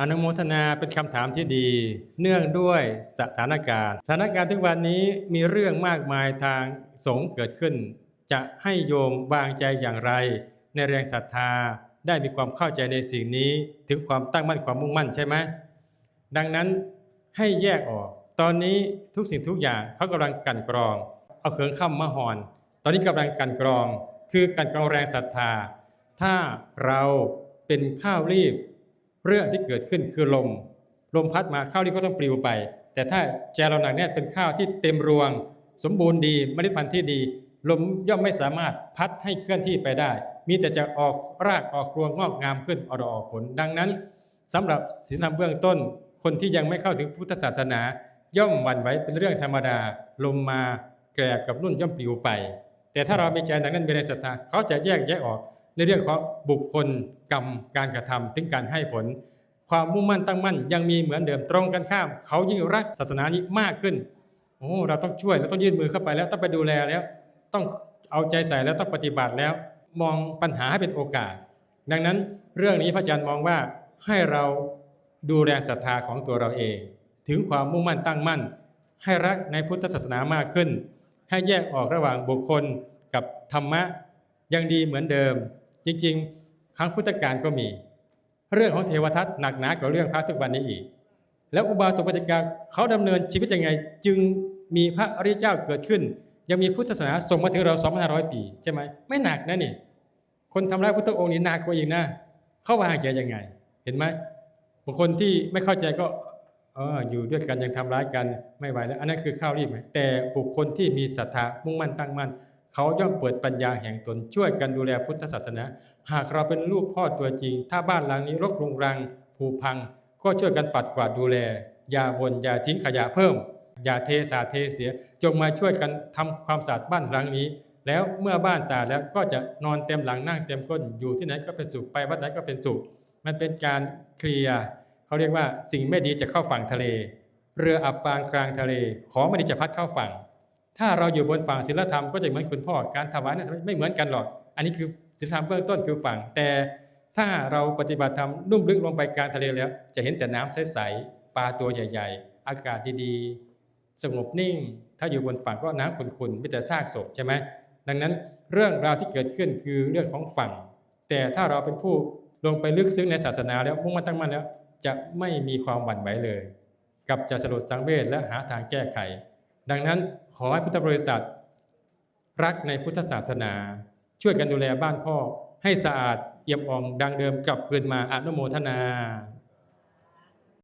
อนุโมทนาเป็นคำถามที่ดี เนื่องด้วยสถานการณ์ สถานการณ์ทุกวันนี้มีเรื่องมากมายทางสงเกิดขึ้น จะให้โยมวางใจอย่างไร ในแรงศรัทธาได้มีความเข้าใจในสิ่งนี้ ถึงความตั้งมั่นความมุ่งมั่นใช่ไหมดังนั้นให้แยกออก ตอนนี้ทุกสิ่งทุกอย่างเขากำลังกันกรอง เอาเขิงข้ามมหอน ตอนนี้กำลังกันกรอง คือการกรองแรงศรัทธา ถ้าเราเป็นข้าวรีบ เรื่องที่เกิดขึ้นคือลม ลมพัดมาข้าวรีบก็ต้องปลิวไป แต่ถ้าใจเราหนักแน่นเป็นข้าวที่เต็มรวง สมบูรณ์ดีเมล็ดพันธุ์ที่ดี ลมย่อมไม่สามารถพัดให้เคลื่อนที่ไปได้ มีแต่จะออกรากออกรวงงอกงามขึ้นออกดอกออกผล ดังนั้นสำหรับศีลธรรมเบื้องต้น คนที่ยังไม่เข้าถึงพุทธศาสนา ย่อมหวั่นไหวเป็นเรื่องธรรมดา ลมมาแกรกกับนุ่นย่อมปลิวไป แต่ถ้าเรามีใจหนักแน่นมีแรงศรัทธาเขาจะแยกแยะออก ในเรื่องของบุคคลกรรมการกระทำถึงการให้ผล ความมุ่งมั่นตั้งมั่น ยังมีเหมือนเดิมตรงกันข้าม เขายิ่งรักศาสนานี้มากขึ้นโอ้เราต้องช่วยเราต้องยื่นมือเข้าไปแล้วต้องไปดูแลแล้ว ต้องเอาใจใส่แล้วต้องปฏิบัติแล้ว มองปัญหาให้เป็นโอกาส ดังนั้นเรื่องนี้พระอาจารย์มองว่าให้เราดูแลศรัทธาของตัวเราเอง ถึงความมุ่งมั่นตั้งมั่น ให้รักในพุทธศาสนามากขึ้น ให้แยกออกระหว่างบุคคลกับธรรมะยังดีเหมือนเดิม จริงๆ ครั้งพุทธกาลก็มี เรื่องของเทวทัตหนักหนากว่าเรื่องพระทุกวันนี้อีก แล้วอุบาสกปัจจิกาเขาดำเนินชีวิตยังไง จึงมีพระอริยเจ้าเกิดขึ้น ยังมีพุทธศาสนาส่งมาถึงเรา2,500 ปีใช่ไหมไม่หนักนะนี่ คนทำร้ายพุทธองค์นี่หนักกว่าอีกนะเขาวางใจยังไง เห็นไหมบุคคลที่ไม่เข้าใจก็อออยู่ด้วยกันยังทำร้ายกันไม่ไหวแล้ว อันนั้นคือข้าวรีบไหมแต่บุคคลที่มีศรัทธามุ่งมั่นตั้งมั่น เขาย่อมเปิดปัญญาแห่งตนช่วยกันดูแลพุทธศาสนา หากเราเป็นลูกพ่อตัวจริง ถ้าบ้านหลังนี้รกรุงรังผุพัง ก็ช่วยกันปัดกวาดดูแล อย่าบน่นอย่าทิ้งขยะเพิ่ม อย่าเทสาเทเสีย จงมาช่วยกันทำความสะอาดบ้านหลังนี้ แล้วเมื่อบ้านสะอาดแล้วก็จะนอนเต็มหลังนั่งเต็มก้นอยู่ที่ไหนก็เป็นสุขไปวัดไหนก็เป็นสุข มันเป็นการเคลียร์เขาเรียกว่าสิ่งไม่ดีจะเข้าฝั่งทะเล เรืออับปางกลางทะเล ของไม่ดีจะพัดเข้าฝั่ง ถ้าเราอยู่บนฝั่งศีลธรรมก็จะเหมือนคุณพ่อการถวายนั้นไม่เหมือนกันหรอก อันนี้คือศีลธรรมเบื้องต้นคือฝั่ง แต่ถ้าเราปฏิบัติธรรมนุ่มลึกลงไปกลางทะเลแล้ว จะเห็นแต่น้ำใสๆปลาตัวใหญ่ ๆ อากาศดีๆ สงบนิ่ง ถ้าอยู่บนฝั่งก็น้ำขุ่นๆไมีแต่ซากศพใช่ไหมดังนั้นเรื่องราวที่เกิดขึ้นคือเรื่องของฝั่ง แต่ถ้าเราเป็นผู้ลงไปลึกซึ้งในศาสนาแล้วมุ่งมั่นตั้งมั่นแล้ว จะไม่มีความหวั่นไหวเลย กับจะสลดสังเวชและหาทางแก้ไข ดังนั้นขอให้พุทธบริษัท รักในพุทธศาสนา ช่วยกันดูแลบ้านพ่อ ให้สะอาดเอี่ยมอ่องดังเดิมกลับคืนมาอนุโมทนา